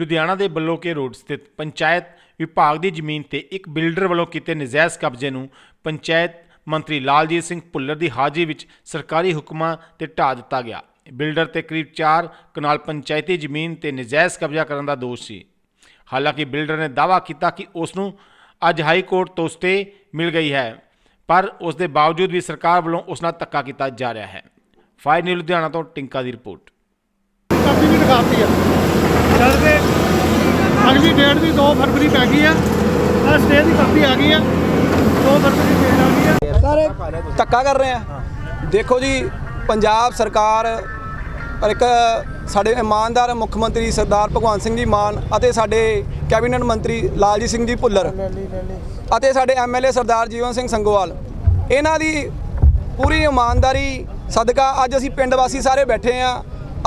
ਲੁਧਿਆਣਾ ਦੇ ਬੱਲੋਕੇ ਰੋਡ ਸਥਿਤ ਪੰਚਾਇਤ ਵਿਭਾਗ ਦੀ ਜ਼ਮੀਨ ਤੇ ਇੱਕ ਬਿਲਡਰ ਵੱਲੋਂ ਕੀਤੇ ਨਜਾਇਜ਼ ਕਬਜ਼ੇ ਨੂੰ ਪੰਚਾਇਤ ਮੰਤਰੀ ਲਾਲਜੀਤ ਸਿੰਘ ਭੁੱਲਰ ਦੀ ਹਾਜ਼ਰੀ ਵਿੱਚ ਸਰਕਾਰੀ ਹੁਕਮਾਂ ਤੇ ਢਾਹ ਦਿੱਤਾ ਗਿਆ। ਬਿਲਡਰ ਤੇ ਕਰੀਬ 4 ਕਨਾਲ ਪੰਚਾਇਤੀ ਜ਼ਮੀਨ ਤੇ ਨਜਾਇਜ਼ ਕਬਜ਼ਾ ਕਰਨ ਦਾ ਦੋਸ਼ ਸੀ। ਹਾਲਾਂਕਿ ਬਿਲਡਰ ਨੇ ਦਾਅਵਾ ਕੀਤਾ ਕਿ ਉਸ ਨੂੰ ਅੱਜ ਹਾਈ ਕੋਰਟ ਤੋਂ ਸਟੇ ਮਿਲ ਗਈ ਹੈ, ਪਰ ਉਸ ਦੇ ਬਾਵਜੂਦ ਵੀ ਸਰਕਾਰ ਵੱਲੋਂ ਉਸ ਨਾਲ ਧੱਕਾ ਕੀਤਾ ਜਾ ਰਿਹਾ ਹੈ। ਫਾਇਰ ਨਿਊਜ਼ ਲੁਧਿਆਣਾ ਤੋਂ ਟਿੰਕਾ ਦੀ ਰਿਪੋਰਟ। ਕਾਪੀ ਵੀ ਦਿਖਾਤੀ ਆ। ਚੱਲ ਅਗਲੀ ਡੇਟ ਦੀ 2 ਫਰਵਰੀ ਪੈ ਗਈ ਆ। ਆ ਸਟੇ ਦੀ ਕਾਪੀ ਆ ਗਈ ਆ। 2 ਫਰਵਰੀ ਡੇਟ ਆ ਗਈ ਆ। ਸਾਰੇ ਧੱਕਾ ਕਰ ਰਹੇ ਆ। ਦੇਖੋ ਜੀ, ਪੰਜਾਬ ਸਰਕਾਰ ਇੱਕ ਸਾਡੇ ਇਮਾਨਦਾਰ ਮੁੱਖ ਮੰਤਰੀ ਸਰਦਾਰ ਭਗਵੰਤ ਸਿੰਘ ਜੀ ਮਾਨ ਅਤੇ ਸਾਡੇ ਕੈਬਨਿਟ ਮੰਤਰੀ ਲਾਲਜੀਤ ਸਿੰਘ ਜੀ ਭੁੱਲਰ ਅਤੇ ਸਾਡੇ ਐਮਐਲਏ ਸਰਦਾਰ ਜੀਵਨ ਸਿੰਘ ਸੰਗੋਵਾਲ, ਇਹਨਾਂ ਦੀ ਪੂਰੀ ਇਮਾਨਦਾਰੀ, ਸਦਕਾ ਅੱਜ ਅਸੀਂ ਪਿੰਡ ਵਾਸੀ ਸਾਰੇ ਬੈਠੇ ਆ।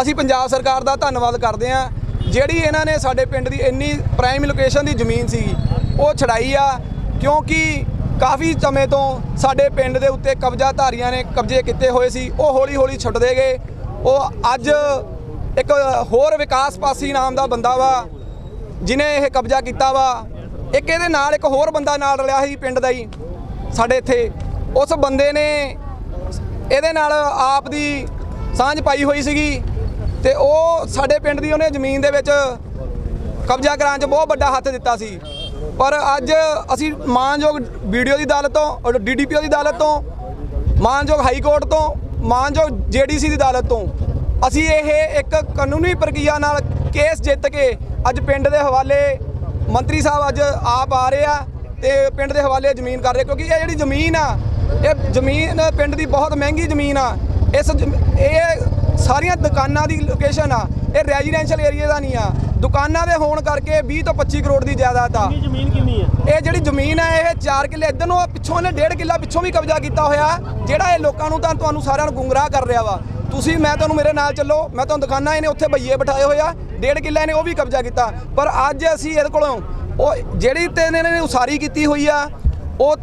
ਅਸੀਂ ਪੰਜਾਬ ਸਰਕਾਰ ਦਾ ਧੰਨਵਾਦ ਕਰਦੇ ਆ। ਜਿਹੜੀ ਇਹਨਾਂ ਨੇ ਸਾਡੇ ਪਿੰਡ ਦੀ ਇੰਨੀ ਪ੍ਰਾਈਮ ਲੋਕੇਸ਼ਨ ਦੀ ਜ਼ਮੀਨ ਸੀਗੀ, ਉਹ ਛੜਾਈ ਆ, ਕਿਉਂਕਿ ਕਾਫੀ ਸਮੇਂ ਤੋਂ ਸਾਡੇ ਪਿੰਡ ਦੇ ਉੱਤੇ ਕਬਜ਼ਾਧਾਰੀਆਂ ਨੇ ਕਬਜ਼ੇ ਕੀਤੇ ਹੋਏ ਸੀ, ਉਹ ਹੌਲੀ ਹੌਲੀ ਛੱਡਦੇ ਗਏ। ਉਹ ਅੱਜ ਇੱਕ ਹੋਰ ਵਿਕਾਸ ਪਾਸੀ ਨਾਮ ਦਾ ਬੰਦਾ ਵਾ, ਜਿਨੇ ਇਹ ਕਬਜ਼ਾ ਕੀਤਾ ਵਾ, ਇੱਕ ਇਹਦੇ ਨਾਲ ਇੱਕ ਹੋਰ ਬੰਦਾ ਨਾਲ ਰਲਿਆ ਸੀ ਪਿੰਡ ਦਾ ਹੀ, ਸਾਡੇ ਇੱਥੇ। ਉਸ ਬੰਦੇ ਨੇ ਇਹਦੇ ਨਾਲ ਆਪ ਦੀ ਸਾਂਝ ਪਾਈ ਹੋਈ ਸੀਗੀ ਤੇ ਉਹ ਸਾਡੇ ਪਿੰਡ ਦੀ ਉਹਨੇ ਜ਼ਮੀਨ ਦੇ ਵਿੱਚ ਕਬਜ਼ਾ ਕਰਾਉਣ 'ਚ ਬਹੁਤ ਵੱਡਾ ਹੱਥ ਦਿੱਤਾ ਸੀ। ਪਰ ਅੱਜ ਅਸੀਂ ਮਾਨਯੋਗ ਵੀਡੀਓ ਦੀ ਅਦਾਲਤ ਤੋਂ ਡੀਡੀਪੀਓ ਦੀ ਅਦਾਲਤ ਤੋਂ, ਮਾਨਯੋਗ ਹਾਈ ਕੋਰਟ ਤੋਂ, ਮਾਨਯੋਗ ਜੀਡੀਸੀ ਦੀ ਅਦਾਲਤ ਤੋਂ ਅਸੀਂ ਇਹ ਇੱਕ ਕਾਨੂੰਨੀ ਪ੍ਰਕਿਰਿਆ ਨਾਲ ਕੇਸ ਜਿੱਤ ਕੇ ਅੱਜ ਪਿੰਡ ਦੇ ਹਵਾਲੇ ਮੰਤਰੀ ਸਾਹਿਬ ਅੱਜ ਆਪ ਆ ਰਹੇ ਆ ਤੇ ਪਿੰਡ ਦੇ ਹਵਾਲੇ ਜ਼ਮੀਨ ਕਰ ਰਹੇ ਕਿਉਂਕਿ ਇਹ ਜਿਹੜੀ ਜ਼ਮੀਨ ਆ, ਇਹ ਜ਼ਮੀਨ ਪਿੰਡ ਦੀ ਬਹੁਤ ਮਹਿੰਗੀ ਜ਼ਮੀਨ ਆ। ਇਸ ਇਹ ਸਾਰੀਆਂ ਦੁਕਾਨਾਂ ਦੀ ਲੋਕੇਸ਼ਨ ਆ। ਇਹ ਰੈਜ਼ੀਡੈਂਸ਼ੀਅਲ ਏਰੀਆ ਦਾ ਨਹੀਂ ਆ। ਦੁਕਾਨਾਂ ਦੇ ਹੋਣ ਕਰਕੇ 20 ਤੋਂ 25 ਕਰੋੜ ਦੀ ਜਾਇਦਾਦ ਆ। ਜ਼ਮੀਨ ਕਿੰਨੀ ਆ? ਇਹ ਜਿਹੜੀ ਜ਼ਮੀਨ ਹੈ ਇਹ 4 ਕਿੱਲੇ ਇਧਰ ਨੂੰ ਆ, ਪਿੱਛੋਂ ਇਹਨੇ 1.5 ਕਿੱਲਾ ਪਿੱਛੋਂ ਵੀ ਕਬਜ਼ਾ ਕੀਤਾ ਹੋਇਆ। ਜਿਹੜਾ ਇਹ ਲੋਕਾਂ ਨੂੰ ਤਾਂ ਤੁਹਾਨੂੰ ਸਾਰਿਆਂ ਨੂੰ ਗੁੰਮਰਾਹ ਕਰ ਰਿਹਾ ਵਾ। ਤੁਸੀਂ ਮੈਂ ਤੁਹਾਨੂੰ ਮੇਰੇ ਨਾਲ ਚੱਲੋ। ਮੈਂ ਤੁਹਾਨੂੰ ਦਿਖਾਣਾ ਇਹਨੇ ਉੱਥੇ ਬਈਏ ਬਿਠਾਏ ਹੋਏ ਆ। 1.5 ਕਿੱਲਾ ਇਹਨੇ ਉਹ ਵੀ ਕਬਜ਼ਾ ਕੀਤਾ। ਪਰ ਅੱਜ ਅਸੀਂ ਇਹਦੇ ਕੋਲੋਂ ਉਹ ਜਿਹੜੀ ਤੇ ਇਹਨੇ ਨੇ ਉਸਾਰੀ ਕੀਤੀ ਹੋਈ ਆ ਉਹ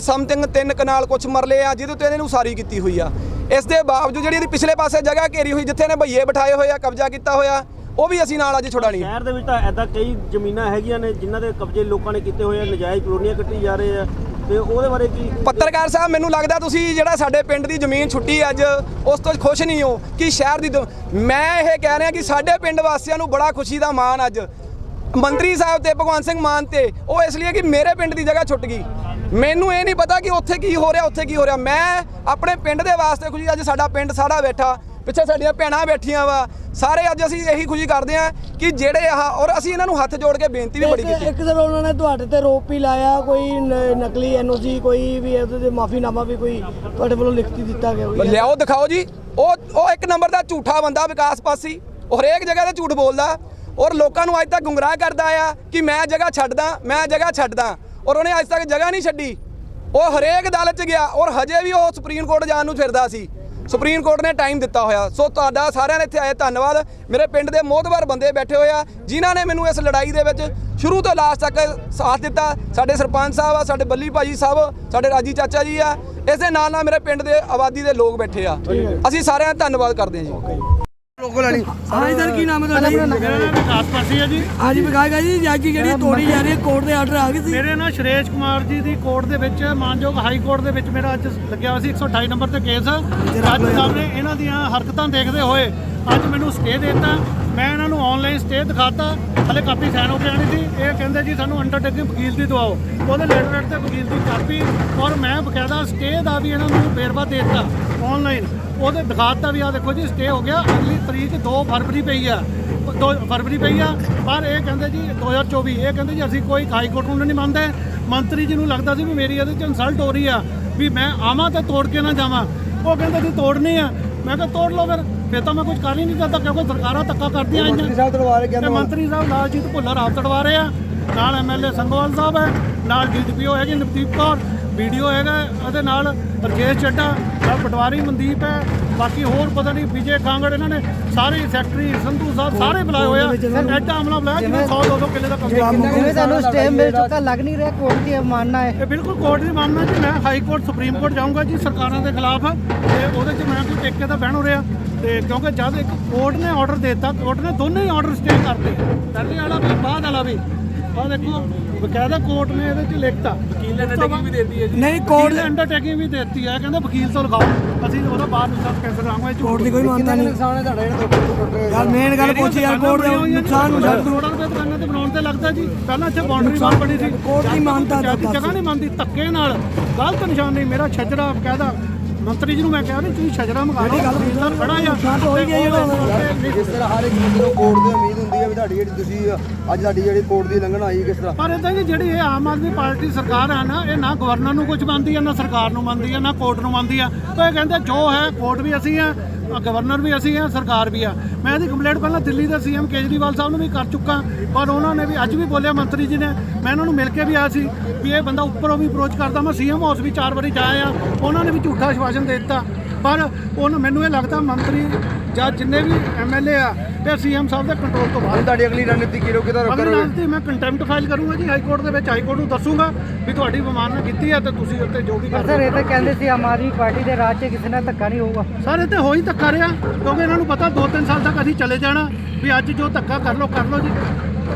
ਸਮਥਿੰਗ ਤਿੰਨ ਕਨਾਲ ਕੁਛ ਮਰਲੇ ਆ ਜਿਹਦੇ ਉੱਤੇ ਇਹਨੇ ਉਸਾਰੀ ਕੀਤੀ ਹੋਈ ਆ। ਇਸ ਦੇ ਬਾਵਜੂਦ ਜਿਹੜੀ ਇਹਦੀ ਪਿਛਲੇ ਪਾਸੇ ਜਗ੍ਹਾ ਘੇਰੀ ਹੋਈ ਜਿੱਥੇ ਇਹਨੇ ਬਈਏ ਬਿਠਾਏ ਹੋਏ ਆ ਕਬਜ਼ਾ ਕੀਤਾ ਹੋਇਆ ਉਹ ਵੀ ਅਸੀਂ ਨਾਲ ਅੱਜ ਛੁਡਾਣੀ ਸ਼ਹਿਰ ਦੇ ਵਿੱਚ ਤਾਂ ਐਦਾਂ ਕਈ ਜ਼ਮੀਨਾਂ ਹੈਗੀਆਂ ਨੇ ਜਿਨ੍ਹਾਂ ਦੇ ਕਬਜ਼ੇ ਲੋਕਾਂ ਨੇ ਕੀਤੇ ਹੋਏ ਆ ਨਜਾਇਜ਼ ਕਲੋਨੀਆਂ ਕੱਟੀ ਜਾ ਰਹੇ ਆ ਤੇ ਉਹਦੇ ਬਾਰੇ ਕੀ ਪੱਤਰਕਾਰ ਸਾਹਿਬ ਮੈਨੂੰ ਲੱਗਦਾ ਤੁਸੀਂ ਜਿਹੜਾ ਸਾਡੇ ਪਿੰਡ ਦੀ ਜ਼ਮੀਨ ਛੁੱਟੀ ਅੱਜ ਉਸ ਤੋਂ ਖੁਸ਼ ਨਹੀਂ ਹੋ ਕਿ ਸ਼ਹਿਰ ਦੀ ਦ- ਮੈਂ ਇਹ ਕਹਿ ਰਿਹਾ ਕਿ ਸਾਡੇ ਪਿੰਡ ਵਾਸੀਆਂ ਨੂੰ ਬੜਾ ਖੁਸ਼ੀ ਦਾ ਮਾਣ ਅੱਜ। ਮੰਤਰੀ ਸਾਹਿਬ ਤੇ ਭਗਵੰਤ ਸਿੰਘ ਮਾਨ ਤੇ ਉਹ ਇਸ ਲਈ ਕਿ ਮੇਰੇ ਪਿੰਡ ਦੀ ਜਗ੍ਹਾ ਛੁੱਟ ਗਈ। ਮੈਨੂੰ ਇਹ ਨਹੀਂ ਪਤਾ ਕਿ ਉੱਥੇ ਕੀ ਹੋ ਰਿਹਾ ਉੱਥੇ ਕੀ ਹੋ ਰਿਹਾ। ਮੈਂ ਆਪਣੇ ਪਿੰਡ ਦੇ ਵਾਸਤੇ ਖੁਸ਼ੀ ਅੱਜ ਸਾਡਾ ਪਿੰਡ ਸਾਰਾ ਬੈਠਾ। ਪਿੱਛੇ ਸਾਡੀਆਂ ਭੈਣਾਂ ਬੈਠੀਆਂ ਵਾ। ਸਾਰੇ ਅੱਜ ਅਸੀਂ ਇਹੀ ਖੁਸ਼ੀ ਕਰਦੇ ਆ ਕਿ ਜਿਹੜੇ ਆਹ ਔਰ ਅਸੀਂ ਇਹਨਾਂ ਨੂੰ ਹੱਥ ਜੋੜ ਕੇ ਬੇਨਤੀ ਵੀ ਬੜੀ ਕੀਤੀ। ਇੱਕ ਸਰ ਉਹਨਾਂ ਨੇ ਤੁਹਾਡੇ ਤੇ ਰੋਪ ਵੀ ਲਾਇਆ ਕੋਈ ਨਕਲੀ ਐਨਓਸੀ ਕੋਈ ਵੀ ਇਹਦੇ ਤੇ ਮਾਫੀਨਾਮਾ ਵੀ ਕੋਈ ਤੁਹਾਡੇ ਵੱਲੋਂ ਲਿਖਤੀ ਦਿੱਤਾ ਗਿਆ ਹੋਈ ਲਿਆਓ ਦਿਖਾਓ ਜੀ। ਉਹ ਉਹ ਇੱਕ ਨੰਬਰ ਦਾ ਝੂਠਾ ਬੰਦਾ ਵਿਕਾਸ ਪਾਸੀ। ਉਹ ਹਰੇਕ ਜਗ੍ਹਾ ਤੇ ਝੂਠ ਬੋਲਦਾ। ਔਰ ਲੋਕਾਂ ਨੂੰ ਅੱਜ ਤੱਕ ਗੁੰਮਰਾਹ ਕਰਦਾ ਆ ਕਿ ਮੈਂ ਜਗ੍ਹਾ ਛੱਡਦਾ ਮੈਂ ਜਗ੍ਹਾ ਛੱਡਦਾ। ਔਰ ਉਹਨੇ ਅੱਜ ਤੱਕ ਜਗ੍ਹਾ ਨਹੀਂ ਛੱਡੀ। ਉਹ ਹਰੇਕ ਅਦਾਲਤ 'ਚ ਗਿਆ ਔਰ ਹਜੇ ਵੀ ਉਹ ਸੁਪਰੀਮ ਕੋਰਟ ਜਾਣ ਨੂੰ ਫਿਰਦਾ ਸੀ। ਸੁਪਰੀਮ ਕੋਰਟ ਨੇ ਟਾਈਮ ਦਿੱਤਾ ਹੋਇਆ। ਸੋ ਤੁਹਾਡਾ ਸਾਰਿਆਂ ਨੇ ਇੱਥੇ ਆਏ ਧੰਨਵਾਦ। ਮੇਰੇ ਪਿੰਡ ਦੇ ਮੋਹਤਵਾਰ ਬੰਦੇ ਬੈਠੇ ਹੋਏ ਆ, ਜਿਨ੍ਹਾਂ ਨੇ ਮੈਨੂੰ ਇਸ ਲੜਾਈ ਦੇ ਵਿੱਚ ਸ਼ੁਰੂ ਤੋਂ ਲਾਸਟ ਤੱਕ ਸਾਥ ਦਿੱਤਾ। ਸਾਡੇ ਸਰਪੰਚ ਸਾਹਿਬ ਆ, ਸਾਡੇ ਬੱਲੀ ਭਾਜੀ ਸਾਹਿਬ, ਸਾਡੇ ਰਾਜੀ ਚਾਚਾ ਜੀ ਆ। ਇਸ ਦੇ ਨਾਲ ਨਾਲ ਮੇਰੇ ਪਿੰਡ ਦੇ ਆਬਾਦੀ ਦੇ ਲੋਕ ਬੈਠੇ ਆ। ਅਸੀਂ ਸਾਰਿਆਂ ਦਾ ਧੰਨਵਾਦ ਕਰਦੇ ਹਾਂ ਜੀ। ਹਾਂਜੀ ਸਰ ਕੀ ਨਾਮ ਹੈ ਤੁਹਾਡਾ ਮੇਰਾ ਨਾਮ ਵਿਕਾਸ ਪਾਸੀ ਆ ਜੀ। ਹਾਂਜੀ ਵਿਕਾਸ ਜੀ ਜੱਜ ਦੀ ਜਿਹੜੀ ਤੋੜੀ ਜਾ ਰਹੀ ਹੈ ਕੋਰਟ ਦੇ ਆਰਡਰ ਆ ਗਏ ਸੀ। ਮੇਰੇ ਨਾਲ ਸ਼੍ਰੇਸ਼ ਕੁਮਾਰ ਜੀ ਦੀ ਕੋਰਟ ਦੇ ਵਿੱਚ ਮਾਨਯੋਗ ਹਾਈ ਕੋਰਟ ਦੇ ਵਿੱਚ ਮੇਰਾ ਅੱਜ ਲੱਗਿਆ ਹੋਇਆ ਸੀ 128 ਨੰਬਰ ਤੇ ਕੇਸ ਅੱਜ ਸਾਹਿਬ ਨੇ ਇਹਨਾਂ ਦੀਆਂ ਹਰਕਤਾਂ ਦੇਖਦੇ ਹੋਏ ਅੱਜ ਮੈਨੂੰ ਸਟੇ ਦਿੱਤਾ। ਮੈਂ ਇਹਨਾਂ ਨੂੰ ਆਨਲਾਈਨ ਸਟੇ ਦਿਖਾਤਾ। ਹਲੇ ਕਾਪੀ ਸਾਈਨ ਹੋ ਕੇ ਆਣੀ ਸੀ। ਇਹ ਕਹਿੰਦੇ ਜੀ ਸਾਨੂੰ ਅੰਡਰਟੇਕਿੰਗ ਵਕੀਲ ਦੀ ਦਵਾਓ। ਉਹਦੇ ਲੈਟਰ ਤੇ ਵਕੀਲ ਦੀ ਕਾਪੀ। ਔਰ ਮੈਂ ਬਕਾਇਦਾ ਸਟੇ ਦਾ ਵੀ ਇਹਨਾਂ ਨੂੰ ਵੇਰਵਾ ਦੇ ਦਿੱਤਾ ਆਨਲਾਈਨ ਉਹਦੇ ਦਿਖਾਤਾ ਵੀ ਆ ਦੇਖੋ ਜੀ ਸਟੇ ਹੋ ਗਿਆ। ਅਗਲੀ ਤਰੀਕ 2 ਫਰਵਰੀ ਪਈ ਆ। 2 ਫਰਵਰੀ ਪਈ ਆ ਪਰ ਇਹ ਕਹਿੰਦੇ ਜੀ 2024 ਇਹ ਕਹਿੰਦੇ ਜੀ ਅਸੀਂ ਕੋਈ ਹਾਈ ਕੋਰਟ ਨੂੰ ਨਹੀਂ ਮੰਨਦੇ। ਮੰਤਰੀ ਜੀ ਨੂੰ ਲੱਗਦਾ ਸੀ ਵੀ ਮੇਰੀ ਇਹਦੇ ਚ ਇਨਸਲਟ ਹੋ ਰਹੀ ਆ ਵੀ ਮੈਂ ਆਵਾਂ ਤਾਂ ਤੋੜ ਕੇ ਨਾ ਜਾਵਾਂ। ਉਹ ਕਹਿੰਦੇ ਜੀ ਤੋੜਨੀ ਆ। ਮੈਂ ਕਿਹਾ ਤੋੜ ਲਓ ਫਿਰ। ਫਿਰ ਤਾਂ ਮੈਂ ਕੁਝ ਕਰ ਹੀ ਨਹੀਂ ਸਕਦਾ ਕਿਉਂਕਿ ਸਰਕਾਰਾਂ ਧੱਕਾ ਕਰਦੀਆਂ ਆਈਆਂ। ਮੰਤਰੀ ਸਾਹਿਬ ਤੜਵਾ ਰਹੇ ਤੇ ਮੰਤਰੀ ਸਾਹਿਬ ਲਾਲਜੀਤ ਭੁੱਲਰ ਆਪ ਤੜਵਾ ਰਹੇ ਆ। ਨਾਲ ਐਮਐਲਏ ਸੰਗੋਵਾਲ ਸਾਹਿਬ ਹੈ ਨਾਲ ਡੀਡੀਪੀਓ ਹੈਗੀ ਨਵਦੀਪ ਕੌਰ। ਵੀਡੀਓ ਹੈਗਾ ਉਹਦੇ ਨਾਲ ਰਕੇਸ਼ ਚੱਡਾ ਨਾਲ ਪਟਵਾਰੀ ਮਨਦੀਪ ਹੈ ਬਾਕੀ ਹੋਰ ਪਤਾ ਨਹੀਂ ਵਿਜੇ ਕਾਂਗੜ ਇਹਨਾਂ ਨੇ ਸਾਰੇ ਸੈਕਟਰੀ ਸੰਧੂ ਸਾਹਿਬ ਸਾਰੇ ਬੁਲਾਏ ਹੋਏ ਆ। ਐਡਾ ਹਮਲਾ ਬੁਲਾਇਆ ਜਿਵੇਂ 100 200 ਕਿੱਲੇ ਦਾ ਕਬਜ਼ਾ ਜਿਵੇਂ ਤੁਹਾਨੂੰ ਸਟੇ ਮਿਲ ਚੁੱਕਾ ਲੱਗ ਨਹੀਂ ਰਿਹਾ ਕੋਰਟ ਦੀ ਅਵਮਾਨਨਾ ਹੈ। ਇਹ ਬਿਲਕੁਲ ਕੋਰਟ ਦੀ ਮਾਮਲਾ ਜੀ। ਮੈਂ ਹਾਈ ਕੋਰਟ ਸੁਪਰੀਮ ਕੋਰਟ ਜਾਊਂਗਾ ਜੀ ਸਰਕਾਰਾਂ ਦੇ ਖਿਲਾਫ। ਤੇ ਉਹਦੇ 'ਚ ਮੈਂ ਕੋਈ ਟੇਕੇ ਤਾਂ ਬਹਿਣ ਹੋ ਰਿਹਾ। ਤੇ ਕਿਉਂਕਿ ਜਦ ਇੱਕ ਕੋਰਟ ਨੇ ਆਰਡਰ ਦਿੱਤਾ ਕੋਰਟ ਨੇ ਦੋਨੇ ਹੀ ਆਰਡਰ ਸਟੇ ਕਰਤੇ ਪਹਿਲੇ ਵਾਲਾ ਵੀ ਬਾਅਦ ਵਾਲਾ ਵੀ। ਆਹ ਦੇਖੋ ਬਕਾਇਦਾ ਕੋਰਟ ਨੇ ਇਹਦੇ 'ਚ ਲਿਖਤਾ। ਵਕੀਲ ਨੇ ਅੰਡਰਟੇਕਿੰਗ ਵੀ ਦਿੱਤੀ ਹੈ ਜੀ। ਨਹੀਂ ਕੋਰਟ ਨੇ ਅੰਡਰਟੇਕਿੰਗ ਵੀ ਦਿੱਤੀ ਹੈ ਕਹਿੰਦੇ ਵਕੀਲ ਤੋਂ ਲਿਖਾਓ ਅਸੀਂ ਉਹਦਾ ਬਾਹਰ ਨਿਕਲ ਕੇ ਫਿਰ ਆਵਾਂਗੇ। ਕੋਰਟ ਦੀ ਕੋਈ ਮਾਨਤਾ ਨਹੀਂ। ਨੁਕਸਾਨ ਹੈ ਤੁਹਾਡਾ ਜਿਹੜਾ ਟੁੱਟ ਟੁੱਟ ਰਿਹਾ ਯਾਰ ਮੇਨ ਗੱਲ ਪੁੱਛ ਯਾਰ ਕੋਰਟ ਦੇ ਨੁਕਸਾਨ ਨੂੰ ਛੱਡ ਕਰੋੜਾਂ ਰੁਪਏ ਦੁਕਾਨਾਂ ਤੇ ਬਣਾਉਣ ਤੇ ਲੱਗਦਾ ਜੀ ਪਹਿਲਾਂ ਇੱਥੇ ਬਾਉਂਡਰੀ ਵਾਲ ਬਣੀ ਸੀ। ਕੋਰਟ ਦੀ ਮਾਨਤਾ ਜਗ੍ਹਾ ਨਹੀਂ ਮੰਨਦੀ ਧੱਕੇ ਨਾਲ। ਗਲਤ ਨਿਸ਼ਾਨ ਨਹੀਂ ਮੇਰਾ ਛਜਰਾ ਬਕਾਇਦਾ ਮੰਤਰੀ ਜੀ ਨੂੰ ਮੈਂ ਕਿਹਾ ਨਹੀਂ ਤੁਸੀਂ ਛਜਰਾ ਮੰਗਾ ਲਓ। ਤਹਿਸੀਲਦਾਰ ਖੜਾ ਆ ਨੁਕਸਾਨ ਜਿਸ ਤਰ੍ਹਾਂ ਹਰ ਇੱਕ ਨੂੰ ਕੋਰਟ ਦੀ ਉਮੀਦ ਹੁੰਦੀ ਵੀ ਤੁਹਾਡੀ ਜਿਹੜੀ ਤੁਸੀਂ, ਅੱਜ ਤੁਹਾਡੀ ਜਿਹੜੀ ਕੋਰਟ ਦੀ ਲੰਘਣਾ ਆਈ ਕਿਸ ਤਰ੍ਹਾਂ? ਪਰ ਇਦਾਂ ਜੀ ਜਿਹੜੀ ਇਹ ਆਮ ਆਦਮੀ ਪਾਰਟੀ ਸਰਕਾਰ ਆ ਨਾ, ਇਹ ਨਾ ਗਵਰਨਰ ਨੂੰ ਕੁਝ ਮੰਨਦੀ ਆ, ਨਾ ਸਰਕਾਰ ਨੂੰ ਮੰਨਦੀ ਆ, ਨਾ ਕੋਰਟ ਨੂੰ ਮੰਨਦੀ ਆ। ਉਹ ਇਹ ਕਹਿੰਦੇ ਜੋ ਹੈ ਕੋਰਟ ਵੀ ਅਸੀਂ ਆ ਗਵਰਨਰ ਵੀ ਅਸੀਂ ਆ, ਸਰਕਾਰ ਵੀ ਆ। ਮੈਂ ਇਹਦੀ ਕੰਪਲੇਂਟ ਪਹਿਲਾਂ ਦਿੱਲੀ ਦੇ ਸੀਐਮ ਕੇਜਰੀਵਾਲ ਸਾਹਿਬ ਨੂੰ ਵੀ ਕਰ ਚੁੱਕਾ, ਪਰ ਉਹਨਾਂ ਨੇ ਵੀ ਅੱਜ ਵੀ ਬੋਲਿਆ, ਮੰਤਰੀ ਜੀ ਨੇ, ਮੈਂ ਉਹਨਾਂ ਨੂੰ ਮਿਲ ਕੇ ਵੀ ਆਇਆ ਸੀ ਵੀ ਇਹ ਬੰਦਾ ਉੱਪਰੋਂ ਵੀ ਅਪਰੋਚ ਕਰਦਾ। ਮੈਂ ਸੀਐਮ ਹਾਊਸ ਵੀ ਚਾਰ ਵਾਰੀ ਜਾਇਆ, ਉਹਨਾਂ ਨੇ ਵੀ ਝੂਠਾ ਆਸ਼ਵਾਸਨ ਦੇ ਦਿੱਤਾ। ਪਰ ਉਹਨਾਂ, ਮੈਨੂੰ ਇਹ ਲੱਗਦਾ ਮੰਤਰੀ ਜਾਂ ਜਿੰਨੇ ਵੀ ਐਮਐਲਏ ਆ ਇਹ ਸੀਐਮ ਸਾਹਿਬ ਦੇ ਕੰਟਰੋਲ ਤੋਂ ਬਾਹਰ ਹੁਣ ਤੁਹਾਡੀ ਅਗਲੀ ਰਣਨੀਤੀ ਕੀ ਰਹੋ ਕਿਦਾਂ ਅਗਲੀ ਕਰੋਗੇ ਰਾਜਨੀਤੀ ਮੈਂ ਕੰਟੈਂਪਟ ਫਾਈਲ ਕਰੂੰਗਾ ਜੀ ਹਾਈ ਕੋਰਟ ਦੇ ਵਿੱਚ ਹਾਈ ਕੋਰਟ ਨੂੰ ਦੱਸੂਗਾ ਵੀ ਤੁਹਾਡੀ ਬਮਾਨਾ ਕੀਤੀ ਹੈ ਤੇ ਤੁਸੀਂ ਉੱਤੇ ਜੋ ਵੀ ਕਰਦੇ ਸਰ ਇਹ ਤਾਂ ਕਹਿੰਦੇ ਸੀ ਆਮ ਆਦਮੀ ਪਾਰਟੀ ਦੇ ਰਾਜ 'ਚ ਕਿਸੇ ਨਾਲ ਧੱਕਾ ਨਹੀਂ ਹੋਊਗਾ। ਸਰ ਇਹ ਤੇ ਹੋ ਹੀ ਧੱਕਾ ਰਿਹਾ ਕਿਉਂਕਿ ਇਹਨਾਂ ਨੂੰ ਪਤਾ 2-3 ਸਾਲ ਤੱਕ ਅਸੀਂ ਚਲੇ ਜਾਣਾ ਵੀ ਅੱਜ ਜੋ ਧੱਕਾ ਕਰ ਲੋ ਕਰ ਲੋ ਜੀ।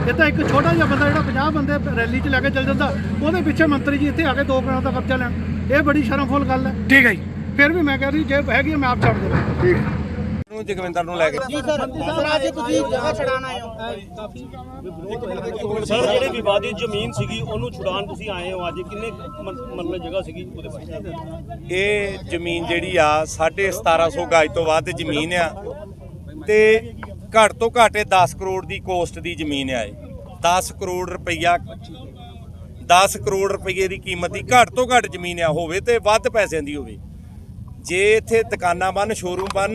ਇਹ ਤਾਂ ਇੱਕ ਛੋਟਾ ਜਿਹਾ ਬੰਦਾ ਜਿਹੜਾ 50 ਬੰਦੇ ਰੈਲੀ 'ਚ ਲੈ ਕੇ ਚੱਲ ਜਾਂਦਾ ਉਹਦੇ ਪਿੱਛੇ ਮੰਤਰੀ ਜੀ ਇੱਥੇ ਆ ਕੇ ਦੋ ਕਨਾਲ ਦਾ ਕਬਜ਼ਾ ਲੈਣ। ਇਹ ਬੜੀ ਸ਼ਰਮਫੁਲ ਗੱਲ ਹੈ। ਠੀਕ ਹੈ ਜੀ। ਫਿਰ ਵੀ ਮੈਂ ਕਹਿ ਰਹੀ ਜੇ ਹੈਗੀ ਹੈ ਮੈਂ ਆਪ ਛੱਡ ਦੇਵਾਂ। ਨੂੰ ਜਗਵਿੰਦਰ ਨੂੰ ਲੈ ਕੇ। ਸਰ ਜਿਹੜੇ ਵਿਵਾਦਿਤ ਜ਼ਮੀਨ ਸੀਗੀ ਉਹਨੂੰ ਛੁਡਾਉਣ ਤੁਸੀਂ ਆਏ ਹੋ ਅੱਜ। ਕਿੰਨੇ ਮਤਲਬ ਜਗ੍ਹਾ ਸੀਗੀ ਉਹਦੇ ਬਾਰੇ? ਇਹ ਜ਼ਮੀਨ ਜਿਹੜੀ ਆ 1750 ਗਜ ਤੋਂ ਵੱਧ ਜ਼ਮੀਨ ਆ। ਤੇ ਘੱਟ ਤੋਂ ਘੱਟ ਇਹ 10 ਕਰੋੜ ਦੀ ਕੋਸਟ ਦੀ ਜ਼ਮੀਨ ਆ ਇਹ। 10 ਕਰੋੜ ਰੁਪਈਆ 10 ਕਰੋੜ ਰੁਪਏ ਦੀ ਕੀਮਤ ਦੀ ਘੱਟ ਤੋਂ ਘੱਟ ਜ਼ਮੀਨ ਆ ਹੋਵੇ ਤੇ ਵੱਧ ਪੈਸਿਆਂ ਦੀ ਹੋਵੇ। ਜੇ ਇੱਥੇ ਦੁਕਾਨਾਂ ਬਣ ਸ਼ੋਰੂਮ ਬਣ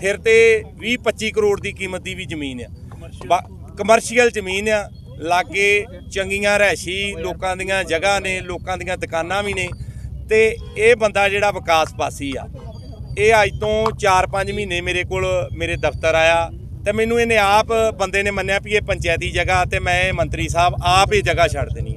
ਫਿਰ ਤੇ 20 25 ਕਰੋੜ ਦੀ ਕੀਮਤ ਦੀ ਵੀ ਜ਼ਮੀਨ ਆ। ਕਮਰਸ਼ੀਅਲ ਜ਼ਮੀਨ ਆ। ਲਾਗੇ ਚੰਗੀਆਂ ਰਹਿਸ਼ੀ ਲੋਕਾਂ ਦੀਆਂ ਜਗ੍ਹਾ ਨੇ, ਲੋਕਾਂ ਦੀਆਂ ਦੁਕਾਨਾਂ ਵੀ ਨੇ ਤੇ ਇਹ ਬੰਦਾ ਜਿਹੜਾ ਵਿਕਾਸ ਪਾਸੀ ਆ, ਇਹ ਅੱਜ ਤੋਂ 4-5 ਮਹੀਨੇ ਮੇਰੇ ਕੋਲ ਮੇਰੇ ਦਫ਼ਤਰ ਆਇਆ ਤੇ ਮੈਨੂੰ ਇਹਨੇ ਆਪ ਬੰਦੇ ਨੇ ਮੰਨਿਆ ਵੀ ਇਹ ਪੰਚਾਇਤੀ ਜਗ੍ਹਾ ਤੇ ਮੈਂ ਮੰਤਰੀ ਸਾਹਿਬ ਆਪ ਇਹ ਜਗ੍ਹਾ ਛੱਡ ਦੇਣੀ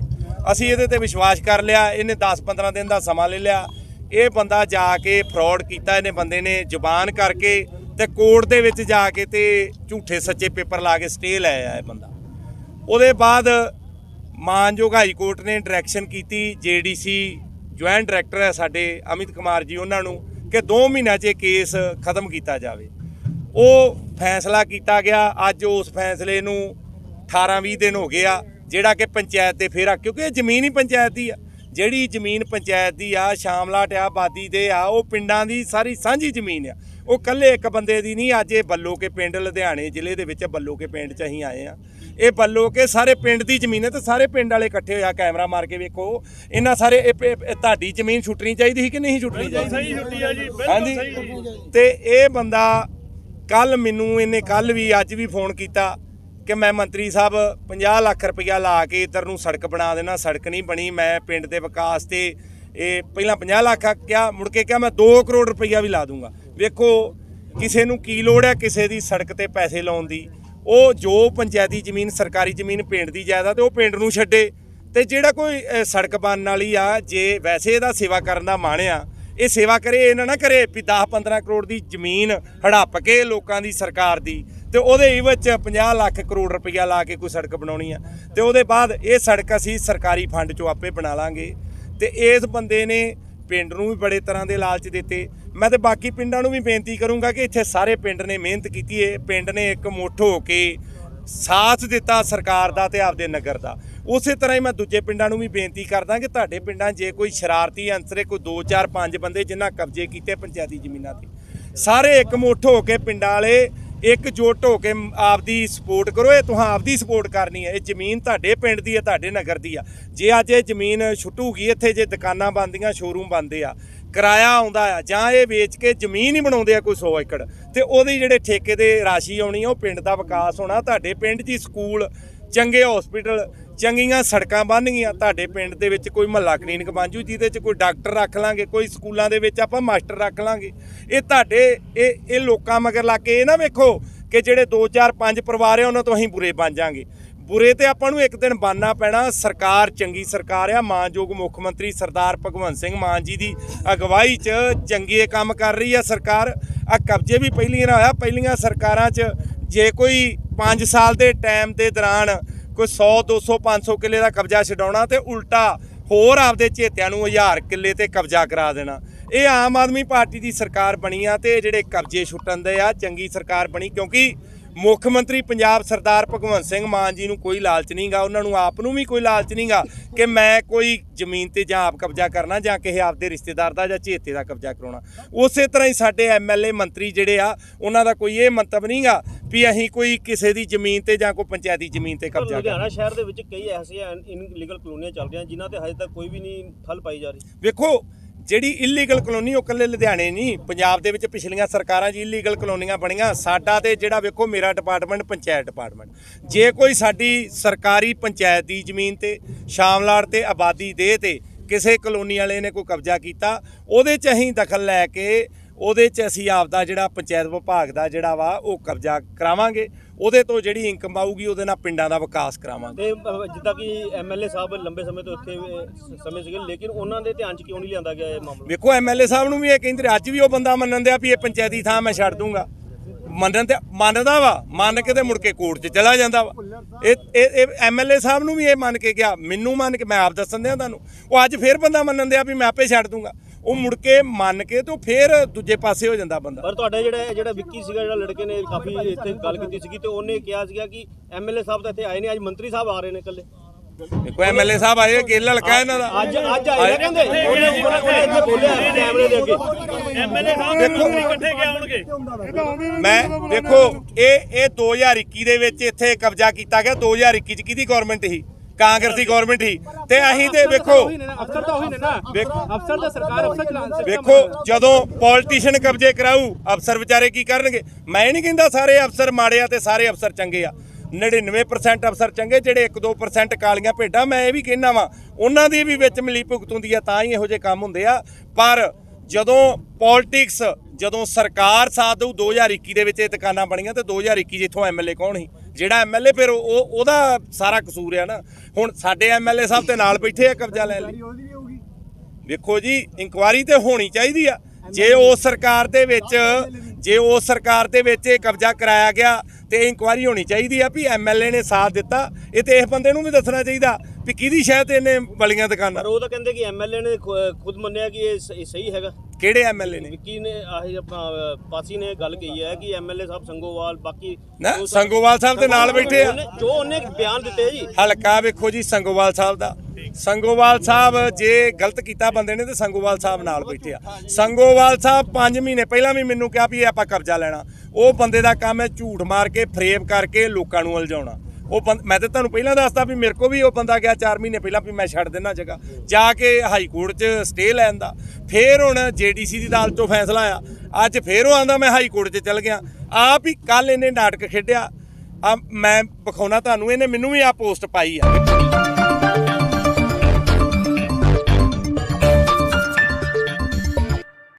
ਅਸੀਂ ਇਹਦੇ ਤੇ ਵਿਸ਼ਵਾਸ ਕਰ ਲਿਆ, ਇਹਨੇ 10-15 ਦਿਨ ਦਾ ਸਮਾਂ ਲੈ ਲਿਆ। ਇਹ ਬੰਦਾ ਜਾ ਕੇ ਫਰਾਡ ਕੀਤਾ ਇਹਨੇ ਬੰਦੇ ਨੇ, ਜ਼ੁਬਾਨ ਕਰਕੇ ਤੇ ਕੋਰਟ ਦੇ ਵਿੱਚ ਜਾ ਕੇ ਤੇ ਝੂਠੇ ਸੱਚੇ ਪੇਪਰ ਲਾ ਕੇ ਸਟੇ ਲੈ ਆਇਆ ਇਹ ਬੰਦਾ। ਉਹਦੇ ਬਾਅਦ ਮਾਨਯੋਗ ਹਾਈ ਕੋਰਟ ਨੇ ਡਾਇਰੈਕਸ਼ਨ ਕੀਤੀ ਜੀਡੀਸੀ ਜੁਆਇੰਟ ਡਾਇਰੈਕਟਰ ਹੈ ਸਾਡੇ ਅਮਿਤ ਕੁਮਾਰ ਜੀ ਉਹਨਾਂ ਨੂੰ ਕਿ 2 ਮਹੀਨਿਆਂ 'ਚ ਇਹ ਕੇਸ ਖਤਮ ਕੀਤਾ ਜਾਵੇ। ਉਹ ਫੈਸਲਾ ਕੀਤਾ ਗਿਆ, ਅੱਜ ਉਸ ਫੈਸਲੇ ਨੂੰ 18-20 ਦਿਨ ਹੋ ਗਏ ਆ ਜਿਹੜਾ ਕਿ ਪੰਚਾਇਤ ਤੇ ਫੇਰਾ ਕਿਉਂਕਿ ਇਹ ਜ਼ਮੀਨ ਹੀ ਪੰਚਾਇਤ ਦੀ ਆ। ਜਿਹੜੀ ਜ਼ਮੀਨ ਪੰਚਾਇਤ ਦੀ ਆ, ਸ਼ਾਮਲਾਟ ਆ, ਆਬਾਦੀ ਦੇ ਆ, ਉਹ ਪਿੰਡਾਂ ਦੀ ਸਾਰੀ ਸਾਂਝੀ ਜ਼ਮੀਨ ਆ। ਉਹ ਕੱਲੇ ਇੱਕ ਬੰਦੇ ਦੀ ਨਹੀਂ ਅੱਜ ਇਹ ਬੱਲੋ ਕੇ ਪਿੰਡ ਲੁਧਿਆਣੇ ਜ਼ਿਲ੍ਹੇ ਦੇ ਵਿੱਚ ਬੱਲੋ ਕੇ ਪਿੰਡ 'ਚ ਅਸੀਂ ਆਏ ਆ ਇਹ ਬੱਲੋ ਕੇ ਸਾਰੇ ਪਿੰਡ ਦੀ ਜ਼ਮੀਨ ਹੈ ਤੇ ਸਾਰੇ ਪਿੰਡ ਵਾਲੇ ਇਕੱਠੇ ਹੋਇਆ ਕੈਮਰਾ ਮਾਰ ਕੇ ਵੇਖੋ। ਇਹਨਾਂ ਸਾਰੇ ਇਹ ਤੁਹਾਡੀ ਜ਼ਮੀਨ ਛੁੱਟਣੀ ਚਾਹੀਦੀ ਸੀ ਕਿ ਨਹੀਂ ਛੁੱਟਣੀ ਚਾਹੀਦੀ? ਸਹੀ ਛੁੱਟੀ ਆ ਜੀ ਹਾਂਜੀ। ਤੇ ਇਹ ਬੰਦਾ ਕੱਲ ਮੈਨੂੰ ਇਹਨੇ ਕੱਲ ਵੀ ਅੱਜ ਵੀ ਫੋਨ ਕੀਤਾ ਕਿ ਮੈਂ ਮੰਤਰੀ ਸਾਹਿਬ 50 ਲੱਖ ਰੁਪਇਆ ਲਾ ਕੇ ਇੱਧਰ ਨੂੰ ਸੜਕ ਬਣਾ ਦੇਣਾ ਸੜਕ ਨਹੀਂ ਬਣੀ ਮੈਂ ਪਿੰਡ ਦੇ ਵਿਕਾਸ ਤੇ ਇਹ ਪਹਿਲਾਂ 50 ਲੱਖ ਆ ਕਿਹਾ ਮੁੜ ਕੇ ਕਿਹਾ ਮੈਂ 2 ਕਰੋੜ ਰੁਪਇਆ ਵੀ ਲਾ ਦੂੰਗਾ। ਵੇਖੋ, ਕਿਸੇ ਨੂੰ ਕੀ ਲੋੜ ਹੈ ਕਿਸੇ ਦੀ ਸੜਕ ਤੇ ਪੈਸੇ ਲਾਉਣ ਦੀ? ਉਹ ਜੋ ਪੰਚਾਇਤੀ ਜ਼ਮੀਨ, ਸਰਕਾਰੀ ਜ਼ਮੀਨ ਪਿੰਡ ਦੀ ਜਾਇਦਾਦ ਤੇ ਉਹ ਪਿੰਡ ਨੂੰ ਛੱਡੇ। ਤੇ ਜਿਹੜਾ ਕੋਈ ਸੜਕ ਬਣਨ ਵਾਲੀ ਆ, ਜੇ ਵੈਸੇ ਇਹਦਾ ਸੇਵਾ ਕਰਨ ਦਾ ਮਾਣ ਆ, ਇਹ ਸੇਵਾ ਕਰੇ, ਇਹ ਨਾ ਨਾ ਕਰੇ ਵੀ 10 15 ਕਰੋੜ ਦੀ ਜ਼ਮੀਨ ਹੜੱਪ ਕੇ ਲੋਕਾਂ ਦੀ ਸਰਕਾਰ ਦੀ। ਤੇ ਉਹਦੇ ਹੀ ਵਿੱਚ 50 ਲੱਖ ਕਰੋੜ ਰੁਪਈਆ ਲਾ ਕੇ ਕੋਈ ਸੜਕ ਬਣਾਉਣੀ ਆ। ਤੇ ਉਹਦੇ ਬਾਅਦ ਇਹ ਸੜਕ ਅਸੀਂ ਸਰਕਾਰੀ ਫੰਡ ਚੋਂ ਆਪੇ ਬਣਾ ਲਾਂਗੇ। ਤੇ ਇਸ ਬੰਦੇ ਨੇ ਪਿੰਡ ਨੂੰ ਵੀ ਬੜੇ ਤਰ੍ਹਾਂ ਦੇ ਲਾਲਚ ਦਿੱਤੇ। ਮੈਂ ਤੇ ਬਾਕੀ ਪਿੰਡਾਂ ਨੂੰ ਵੀ ਬੇਨਤੀ ਕਰੂੰਗਾ ਕਿ ਇੱਥੇ ਸਾਰੇ ਪਿੰਡ ਨੇ ਮਿਹਨਤ ਕੀਤੀ ਹੈ ਪਿੰਡ ਨੇ ਇੱਕ ਮੁੱਠ ਹੋ ਕੇ ਸਾਥ ਦਿੱਤਾ ਸਰਕਾਰ ਦਾ ਤੇ ਆਪਦੇ ਨਗਰ ਦਾ। ਉਸੇ ਤਰ੍ਹਾਂ ਹੀ ਮੈਂ ਦੂਜੇ ਪਿੰਡਾਂ ਨੂੰ ਵੀ ਬੇਨਤੀ ਕਰਦਾ ਕਿ ਤੁਹਾਡੇ ਪਿੰਡਾਂ ਜੇ ਕੋਈ ਸ਼ਰਾਰਤੀ ਅੰਸਰ ਕੋਈ 2 4 5 ਬੰਦੇ ਜਿਨ੍ਹਾਂ ਕਬਜ਼ੇ ਕੀਤੇ ਪੰਚਾਇਤੀ ਜ਼ਮੀਨਾਂ ਤੇ, ਸਾਰੇ ਇੱਕ ਮੁੱਠ ਹੋ ਕੇ ਪਿੰਡਾਂ ਵਾਲੇ ਇੱਕ ਇਕਜੁੱਟ ਹੋ ਕੇ ਆਪਦੀ ਸਪੋਰਟ ਕਰੋ। ਇਹ ਤੁਹਾਂ ਆਪਦੀ ਸਪੋਰਟ ਕਰਨੀ ਹੈ। ਇਹ ਜ਼ਮੀਨ ਤੁਹਾਡੇ ਪਿੰਡ ਦੀ ਹੈ, ਤੁਹਾਡੇ ਨਗਰ ਦੀ ਆ। ਜੇ ਅੱਜ ਇਹ ਜ਼ਮੀਨ ਛੁੱਟੂਗੀ, ਇੱਥੇ ਜੇ ਦੁਕਾਨਾਂ ਬਣਦੀਆਂ ਸ਼ੋਰੂਮ ਬਣਦੇ ਆ ਕਿਰਾਇਆ ਆਉਂਦਾ ਆ, ਜਾਂ ਇਹ ਵੇਚ ਕੇ ਜ਼ਮੀਨ ਹੀ ਬਣਾਉਂਦੇ ਆ ਕੋਈ 100 ਏਕੜ, ਤੇ ਉਹਦੀ ਜਿਹੜੇ ਠੇਕੇ ਦੇ ਰਾਸ਼ੀ ਆਉਣੀ ਆ, ਉਹ ਪਿੰਡ ਦਾ ਵਿਕਾਸ ਹੋਣਾ, ਤੁਹਾਡੇ ਪਿੰਡ 'ਚ ਹੀ ਸਕੂਲ, ਚੰਗੇ ਹਸਪੀਟਲ ਚੰਗੀਆਂ ਸੜਕਾਂ ਬਣ ਗਈਆਂ, ਤੁਹਾਡੇ ਪਿੰਡ ਦੇ ਵਿੱਚ ਕੋਈ ਮਹੱਲਾ ਕਲੀਨਿਕ ਬਣ ਜੂ, ਜਿਹਦੇ 'ਚ ਕੋਈ ਡਾਕਟਰ ਰੱਖ ਲਾਂਗੇ, ਕੋਈ ਸਕੂਲਾਂ ਦੇ ਵਿੱਚ ਆਪਾਂ ਮਾਸਟਰ ਰੱਖ ਲਾਂਗੇ। ਇਹ ਤੁਹਾਡੇ, ਇਹ ਇਹ ਲੋਕਾਂ ਮਗਰ ਲਾ ਕੇ ਇਹ ਨਾ ਵੇਖੋ ਕਿ ਜਿਹੜੇ 2 4 5 ਪਰਿਵਾਰ ਆ, ਉਹਨਾਂ ਤੋਂ ਅਸੀਂ ਬੁਰੇ ਬਣ ਜਾਾਂਗੇ। ਬੁਰੇ ਤੇ ਆਪਾਂ ਨੂੰ ਇੱਕ ਦਿਨ ਬਣਨਾ ਪੈਣਾ। ਸਰਕਾਰ ਚੰਗੀ ਸਰਕਾਰ ਆ। ਮਾਨਯੋਗ ਮੁੱਖ ਮੰਤਰੀ ਸਰਦਾਰ ਭਗਵੰਤ ਸਿੰਘ ਮਾਨ ਜੀ ਦੀ ਅਗਵਾਈ 'ਚ ਚੰਗੇ ਕੰਮ ਕਰ ਰਹੀ ਆ ਸਰਕਾਰ। ਆ ਕਬਜ਼ੇ ਵੀ ਪਹਿਲੀਆਂ ਨਾ ਹੋਇਆ ਪਹਿਲੀਆਂ ਸਰਕਾਰਾਂ 'ਚ ਜੇ ਕੋਈ 5 ਸਾਲ ਦੇ ਟਾਈਮ ਦੇ ਦੌਰਾਨ ਕੋਈ 100 200 500 ਕਿੱਲੇ ਦਾ ਕਬਜ਼ਾ ਛਡਾਉਣਾ ਤੇ ਉਲਟਾ ਹੋਰ ਆਪਦੇ ਚੇਤਿਆਂ ਨੂੰ 1000 ਕਿੱਲੇ ਤੇ ਕਬਜ਼ਾ ਕਰਾ ਦੇਣਾ। ਇਹ ਆਮ ਆਦਮੀ ਪਾਰਟੀ ਦੀ ਸਰਕਾਰ ਬਣੀ ਆ ਤੇ ਜਿਹੜੇ ਕਬਜ਼ੇ ਛੁੱਟਣ ਦੇ ਆ, ਚੰਗੀ ਸਰਕਾਰ ਬਣੀ ਕਿਉਂਕਿ ਮੁੱਖ ਮੰਤਰੀ ਪੰਜਾਬ ਸਰਦਾਰ ਭਗਵੰਤ ਸਿੰਘ ਮਾਨ ਜੀ ਨੂੰ ਕੋਈ ਲਾਲਚ ਨਹੀਂਗਾ ਉਹਨਾਂ ਨੂੰ ਆਪ ਨੂੰ ਵੀ ਕੋਈ ਲਾਲਚ ਨਹੀਂਗਾ ਕਿ ਮੈਂ ਕੋਈ ਜ਼ਮੀਨ ਤੇ ਜਾਂ ਆਪ ਕਬਜ਼ਾ ਕਰਨਾ ਜਾਂ ਕਿਸੇ ਆਪਦੇ ਰਿਸ਼ਤੇਦਾਰ ਦਾ ਜਾਂ ਚੇਤੇ ਦਾ ਕਬਜ਼ਾ ਕਰਾਉਣਾ। ਉਸੇ ਤਰ੍ਹਾਂ ਹੀ ਸਾਡੇ ਐਮਐਲਏ ਮੰਤਰੀ ਜਿਹੜੇ ਆ ਉਹਨਾਂ ਦਾ ਕੋਈ ਇਹ ਮੰਤਵ ਨਹੀਂਗਾ ਵੀ ਅਸੀਂ ਕੋਈ ਕਿਸੇ ਦੀ ਜ਼ਮੀਨ ਤੇ ਜਾਂ ਕੋਈ ਪੰਚਾਇਤੀ ਜ਼ਮੀਨ ਤੇ ਕਬਜ਼ਾ ਲੁਧਿਆਣਾ ਕਰਨਾ ਸ਼ਹਿਰ ਦੇ ਵਿੱਚ ਕਈ ਐਸੀਆਂ ਇਨਲੀਗਲ ਕਲੋਨੀਆਂ ਚੱਲ ਰਹੀਆਂ ਜਿਨ੍ਹਾਂ ਤੇ ਹਜੇ ਤੱਕ ਕੋਈ ਵੀ ਨਹੀਂ ਠੱਲ ਪਾਈ ਜਾ ਰਹੀ। ਵੇਖੋ ਜਿਹੜੀ ਇਲੀਗਲ ਕਲੋਨੀ ਉਹ ਕੱਲੇ ਲੁਧਿਆਣੇ ਨਹੀਂ, ਪੰਜਾਬ ਦੇ ਵਿੱਚ ਪਿਛਲੀਆਂ ਸਰਕਾਰਾਂ 'ਚ ਇਲੀਗਲ ਕਲੋਨੀਆਂ ਬਣੀਆਂ। ਸਾਡਾ ਤੇ ਜਿਹੜਾ ਵੇਖੋ ਮੇਰਾ ਡਿਪਾਰਟਮੈਂਟ ਪੰਚਾਇਤ ਡਿਪਾਰਟਮੈਂਟ ਜੇ ਕੋਈ ਸਾਡੀ ਸਰਕਾਰੀ ਪੰਚਾਇਤ ਦੀ ਜ਼ਮੀਨ ਤੇ, ਸ਼ਾਮਲਾੜ ਤੇ, ਆਬਾਦੀ ਦੇ ਤੇ ਕਿਸੇ ਕਲੋਨੀ ਵਾਲੇ ਨੇ ਕੋਈ ਕਬਜ਼ਾ ਕੀਤਾ, ਉਹਦੇ 'ਚ ਅਸੀਂ ਦਖਲ ਲੈ ਕੇ ਉਹਦੇ 'ਚ ਅਸੀਂ ਆਪਦਾ ਜਿਹੜਾ ਪੰਚਾਇਤ ਵਿਭਾਗ ਦਾ ਜਿਹੜਾ ਵਾ ਉਹ ਕਬਜ਼ਾ ਕਰਾਵਾਂਗੇ। ਉਹਦੇ ਤੋਂ ਜਿਹੜੀ ਇਨਕਮ ਆਊਗੀ ਉਹਦੇ ਨਾਲ ਪਿੰਡਾਂ ਦਾ ਵਿਕਾਸ ਕਰਾਵਾਂਗੇ। ਤੇ ਅਹ, ਜਿੱਦਾਂ ਕਿ ਐਮਐਲਏ ਸਾਹਿਬ ਲੰਬੇ ਸਮੇਂ ਤੋਂ ਇੱਥੇ ਅਹ, ਸਮੇਂ ਸੀਗੇ ਲੇਕਿਨ ਉਹਨਾਂ ਦੇ ਧਿਆਨ 'ਚ ਕਿਉਂ ਨਹੀਂ ਲਿਆਂਦਾ ਗਿਆ ਇਹ ਮਾਮਲਾ? ਵੇਖੋ ਐਮਐਲਏ ਸਾਹਿਬ ਨੂੰ ਵੀ ਇਹ ਕਹਿੰਦੇ ਅੱਜ ਵੀ ਉਹ ਬੰਦਾ ਮੰਨਣ ਦਿਆ ਵੀ ਇਹ ਪੰਚਾਇਤੀ ਥਾਂ ਮੈਂ ਛੱਡ ਦੂੰਗਾ। ਮੰਨਣ ਤੇ ਮੰਨਦਾ ਵਾ ਮੰਨ ਕੇ ਤੇ ਮੁੜ ਕੇ ਕੋਰਟ 'ਚ ਚਲਾ ਜਾਂਦਾ ਵਾ। ਇਹ ਇਹ ਇਹ ਐਮਐਲਏ ਸਾਹਿਬ ਨੂੰ ਵੀ ਇਹ ਮੰਨ ਕੇ ਗਿਆ ਮੈਨੂੰ ਮੰਨ ਕੇ ਮੈਂ ਆਪ ਦੱਸਣ ਦਿਆਂ ਤੁਹਾਨੂੰ। ਉਹ ਅੱਜ ਫੇਰ ਬੰਦਾ ਮੰਨਣ ਦਿਆ ਵੀ ਮੈਂ ਆਪੇ ਛੱਡ ਦੂੰਗਾ। ਉਹ ਮੁੜ ਕੇ ਮੰਨ ਕੇ ਤੇ ਉਹ ਫੇਰ ਦੂਜੇ ਪਾਸੇ ਹੋ ਜਾਂਦਾ ਬੰਦਾ। ਪਰ ਤੁਹਾਡਾ ਜਿਹੜਾ ਜਿਹੜਾ ਵਿੱਕੀ ਸੀਗਾ ਜਿਹੜਾ ਲੜਕੇ ਨੇ ਕਾਫੀ ਇੱਥੇ ਗੱਲ ਕੀਤੀ ਸੀਗੀ ਤੇ ਉਹਨੇ ਕਿਹਾ ਸੀਗਾ ਕਿ ਐਮਐਲਏ ਸਾਹਿਬ ਤਾਂ ਇੱਥੇ ਆਏ ਨੇ ਅੱਜ ਮੰਤਰੀ ਸਾਹਿਬ ਆ ਰਹੇ ਨੇ ਇਕੱਲੇ। ਦੇਖੋ ਐਮਐਲਏ ਸਾਹਿਬ ਆਏ ਗੇਲ ਲੜਕਾ ਇਹਨਾਂ ਦਾ। ਅੱਜ ਅੱਜ ਆਏ ਨੇ ਕਹਿੰਦੇ? ਉਹਨੇ ਉਹਨੇ ਇੱਥੇ ਬੋਲਿਆ ਕੈਮਰੇ ਦੇ ਅੱਗੇ। ਮੈਂ ਦੇਖੋ ਇਹ ਇਹ 2021 ਦੇ ਵਿੱਚ ਇੱਥੇ ਕਬਜ਼ਾ ਕੀਤਾ ਗਿਆ 2021 ਚ ਕਿਹਦੀ ਗਵਰਨਮੈਂਟ ਸੀ? ਕਾਂਗਰਸੀ ਗਵਰਨਮੈਂਟ ਸੀ ਤੇ ਅਸੀਂ ਤੇ ਵੇਖੋ ਅਫਸਰ ਤਾਂ ਉਹੀ ਨੇ ਨਾ। ਵੇਖੋ ਅਫਸਰ ਤਾਂ ਸਰਕਾਰ ਅਫਸਰ ਚਲਾਉਣ ਵੇਖੋ ਜਦੋਂ ਪੋਲੀਟੀਸ਼ੀਅਨ ਕਬਜ਼ੇ ਕਰਾਊ ਅਫਸਰ ਵਿਚਾਰੇ ਕੀ ਕਰਨਗੇ? ਮੈਂ ਨਹੀਂ ਕਹਿੰਦਾ ਸਾਰੇ ਅਫਸਰ ਮਾੜੇ ਆ ਤੇ ਸਾਰੇ ਅਫਸਰ ਚੰਗੇ ਆ। 99% ਅਫਸਰ ਚੰਗੇ ਜਿਹੜੇ 1-2% ਕਾਲੀਆਂ ਭੇਡਾਂ ਮੈਂ ਇਹ ਵੀ ਕਹਿਣਾ ਵਾਂ ਉਹਨਾਂ ਦੀ ਵੀ ਵਿੱਚ ਮਿਲੀ ਭੁਗਤ ਹੁੰਦੀ ਆ ਤਾਂ ਹੀ ਇਹੋ ਜਿਹੇ ਕੰਮ ਹੁੰਦੇ ਆ। ਪਰ ਜਦੋਂ ਪੋਲਿਟਿਕਸ ਜਦੋਂ ਸਰਕਾਰ ਸਾਥ ਦਊ 2021 ਦੇ ਵਿੱਚ ਇਹ ਦੁਕਾਨਾਂ ਬਣੀਆਂ ਤੇ 2021 ਜਿੱਥੋਂ ਐਮਐਲਏ ਕੌਣ ਸੀ? ਜਿਹੜਾ ਐਮਐਲਏ ਫਿਰ ਉਹ ਉਹਦਾ ਸਾਰਾ ਕਸੂਰ ਆ ਨਾ। ਹੁਣ ਸਾਡੇ ਐਮਐਲਏ ਸਾਹਿਬ ਤੇ ਨਾਲ ਬੈਠੇ ਆ ਕਬਜ਼ਾ ਲੈਣ ਲਈ। ਵੇਖੋ ਜੀ ਇਨਕੁਆਰੀ ਤੇ ਹੋਣੀ ਚਾਹੀਦੀ ਆ। ਜੇ ਉਸ ਸਰਕਾਰ ਦੇ ਵਿੱਚ ਜੇ ਉਸ ਸਰਕਾਰ ਦੇ ਵਿੱਚ ਇਹ ਕਬਜ਼ਾ ਕਰਾਇਆ ਗਿਆ ਤੇ ਇਨਕੁਆਰੀ ਹੋਣੀ ਚਾਹੀਦੀ ਆ ਵੀ ਐਮਐਲਏ ਨੇ ਸਾਥ ਦਿੱਤਾ। ਇਹ ਤੇ ਇਸ ਬੰਦੇ ਨੂੰ ਵੀ ਦੱਸਣਾ ਚਾਹੀਦਾ ਵੀ ਕਿਹਦੀ ਸ਼ਾਇਦ ਇਹਨੇ ਬਲੀਆਂ ਦੁਕਾਨਾਂ। ਪਰ ਉਹ ਤਾਂ ਕਹਿੰਦੇ ਕਿ ਐਮਐਲਏ ਨੇ ਖੁਦ ਮੰਨਿਆ ਕਿ ਇਹ ਸਹੀ ਹੈਗਾ। ਕਿਹੜੇ ਐਮਐਲਏ ਨੇ? ਵਿੱਕੀ ਨੇ ਆਹੀ ਆਪਣਾ ਪਾਸੀ ਨੇ ਗੱਲ ਕਹੀ ਹੈ ਕਿ ਐਮਐਲਏ ਸਾਹਿਬ ਸੰਗੋਵਾਲ ਬਾਕੀ ਨਾ ਸੰਗੋਵਾਲ ਸਾਹਿਬ ਦੇ ਨਾਲ ਬੈਠੇ ਆ। ਜੋ ਉਹਨੇ ਬਿਆਨ ਦਿੱਤੇ ਜੀ। ਹਲਕਾ ਵੇਖੋ ਜੀ ਸੰਗੋਵਾਲ ਸਾਹਿਬ ਦਾ। ਸੰਗੋਵਾਲ ਸਾਹਿਬ ਜੇ ਗਲਤ ਕੀਤਾ ਬੰਦੇ ਨੇ ਤੇ ਸੰਗੋਵਾਲ ਸਾਹਿਬ ਨਾਲ ਬੈਠੇ ਆ। ਸੰਗੋਵਾਲ ਸਾਹਿਬ 5 ਮਹੀਨੇ ਪਹਿਲਾਂ ਵੀ ਮੈਨੂੰ ਕਿਹਾ ਵੀ ਆਪਾਂ ਕਬਜ਼ਾ ਲੈਣਾ। ਉਹ ਬੰਦੇ ਦਾ ਕੰਮ ਹੈ ਝੂਠ ਮਾਰ ਕੇ ਫਰੇਮ ਕਰਕੇ ਲੋਕਾਂ ਨੂੰ ਉਲਝਾਉਣਾ। ਉਹ ਬੰਦ- ਮੈਂ ਤਾਂ ਤੁਹਾਨੂੰ ਪਹਿਲਾਂ ਦੱਸਦਾ ਵੀ ਮੇਰੇ ਕੋ ਵੀ ਉਹ ਬੰਦਾ ਗਿਆ 4 ਮਹੀਨੇ ਪਹਿਲਾਂ ਵੀ ਮੈਂ ਛੱਡ ਦੇਣਾ ਜਗ੍ਹਾ। ਜਾ ਕੇ ਹਾਈ ਕੋਰਟ 'ਚ ਸਟੇ ਲੈਣ ਦਾ। ਫੇਰ ਹੁਣ ਜੀਡੀਸੀ ਦੀ ਅਦਾਲਤ 'ਚੋਂ ਫੈਸਲਾ ਆਇਆ। ਅੱਜ ਫੇਰ ਉਹ ਆਂਦਾ, ਮੈਂ ਹਾਈ ਕੋਰਟ 'ਚ ਚੱਲ ਗਿਆ। ਆਪ ਹੀ ਕੱਲ ਇਹਨੇ ਨਾਟਕ ਖੇਡਿਆ। ਆ, ਮੈਂ ਵਿਖਾਉਣਾ ਤੁਹਾਨੂੰ, ਇਹਨੇ ਮੈਨੂੰ ਵੀ ਆ ਪੋਸਟ ਪਾਈ ਆ।